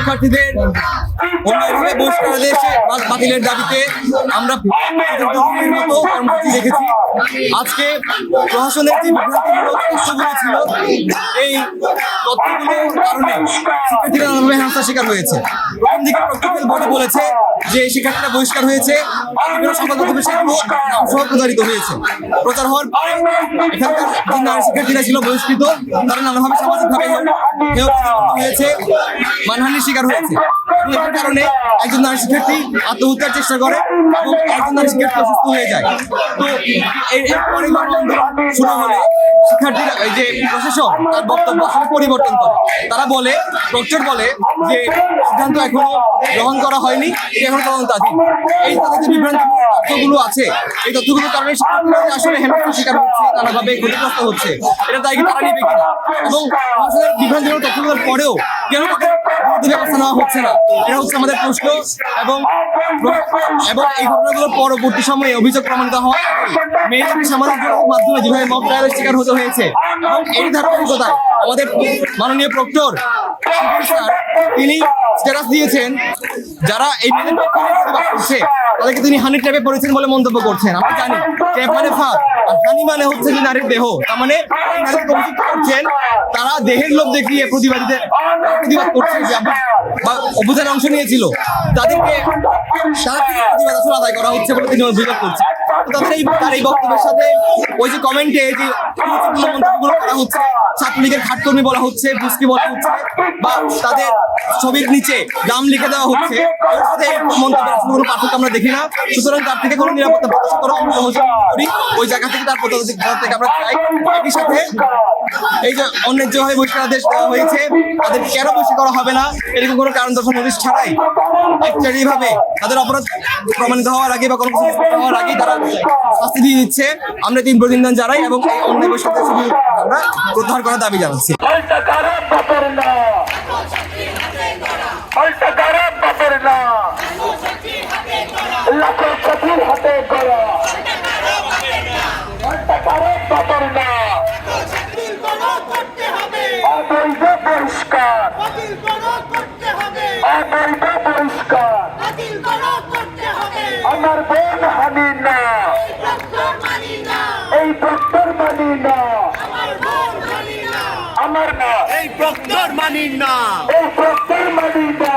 corte dele. অন্যায়ভাবে বহিষ্কারাদেশ বা- বাতিলের দাবিতে আমরা মতো কর্মসূচি রেখেছি আজকে প্রশাসনের যে বিভ্রান্তিমূলক ছিল এই তথ্যগুলোর কারণে শিক্ষার্থীরা নানাভাবে হেনস্থার শিকার হয়েছে প্রথম দিকে বোর্ড বলেছে যে শিক্ষার্থীরা বহিষ্কার হয়েছে বিভিন্ন সংবাদ সেগুলো প্রচারিত হয়েছে প্রচার হওয়ার পরে এখানকার যে নারী শিক্ষার্থীরা ছিল বহিষ্কৃত তারা নানাভাবে সামাজিকভাবে হেয় হেয় হয়েছে মানহানির শিকার হয়েছে এবং কারণে একজন নারী শিক্ষার্থী আত্মহত্যার চেষ্টা করে এবং একজন নারী শিক্ষার্থী অসুস্থ হয়ে যায়। তো এর এরপরে শুরু হলে শিক্ষার্থীরা, এই যে প্রশাসন তার বক্তব্য আসলে পরিবর্তন করে। তারা বলে, প্রক্টর বলে যে সিদ্ধান্ত এখনও গ্রহণ করা হয়নি এখন তদন্তাধীন। এই তাদের বিভ্রান্তি তথ্যগুলো আছে। এই তথ্যগুলোর কারণে আসলে হেনস্থার শিকার হচ্ছে, নানাভাবে ক্ষতিগ্রস্ত হচ্ছে। এটা দায়ী তারা নিবে কিনা? এবং বিভ্রান্তিমূলক তথ্যগুলোর পরেও কেন তাদের ব্যবস্থা নেওয়া হচ্ছে না। এটা হচ্ছে আমাদের প্রশ্ন এবং এবং এই ঘটনাগুলো পরবর্তী সময়ে অভিযোগ প্রমাণিত হয়। মেয়েদের সামাজিক মাধ্যমে যেভাবে শিকার হতে হয়েছে, এবং এই ধারাবাহিকতায় আমাদের মাননীয় প্রক্টর তিনি স্ট্যাটাস দিয়েছেন। যারা এই করছে, তাদেরকে তিনি হানি ট্র্যাপে পড়েছেন বলে মন্তব্য করছেন। আমরা জানি ট্র্যাপ মানে ফাঁক আর হানি মানে হচ্ছে যে নারীর দেহ। তার মানে করছেন, তারা দেহের লোভ দেখিয়ে প্রতিবাদীদের প্রতিবাদ করছে যে অভিযানে অংশ নিয়েছিল। তাদেরকে থেকে প্রতিবাদ আসলে আদায় করা হচ্ছে বলে তিনি অভিযোগ করছেন। তাদের এই তার এই বক্তব্যের সাথে ওই যে কমেন্টে যে গুরুত্বপূর্ণ মন্তব্যগুলো করা হচ্ছে ছাত্রলীগের খাটকর্মী বলা হচ্ছে বুস্কি বলা হচ্ছে বা তাদের ছবির নিচে নাম লিখে দেওয়া হচ্ছে এর সাথে এই মন্তব্যের আসলে কোনো পার্থক্য আমরা দেখি না। সুতরাং তার থেকে কোনো নিরাপত্তা প্রত্যাশা করা আমরা করি। ওই জায়গা থেকে তার থেকে আমরা চাই। একই সাথে এই যে অন্যায্যভাবে বহিষ্কারাদেশ দেওয়া হয়েছে, তাদের কেন বসে করা হবে না? এরকম কোনো কারণ দর্শন নোটিশ ছাড়াই। ভাবে তাদের অপরাধ প্রমাণিত হওয়ার আগে বা কোনো কিছু হওয়ার আগে তারা শাস্তি দিয়ে দিচ্ছে। আমরা তিন প্রতিনিধান জানাই এবং এই অন্যায় বহিষ্কারের ছবি আমরা প্রত্যাহার করার দাবি জানাচ্ছি। পাল্টা বাপের না পাল্টা খারাপ বাপের না লাখো সতীর হাতে গড়া পাল্টা খারাপ বাপের না বাতিল করো করতে হবে অবৈধ পরিষ্কার বাতিল করো করতে হবে পরিষ্কার আমার বোন হানি না এই ডক্টর মানি না আমার না এই ডক্টর মানি না এই ডক্টর মানি না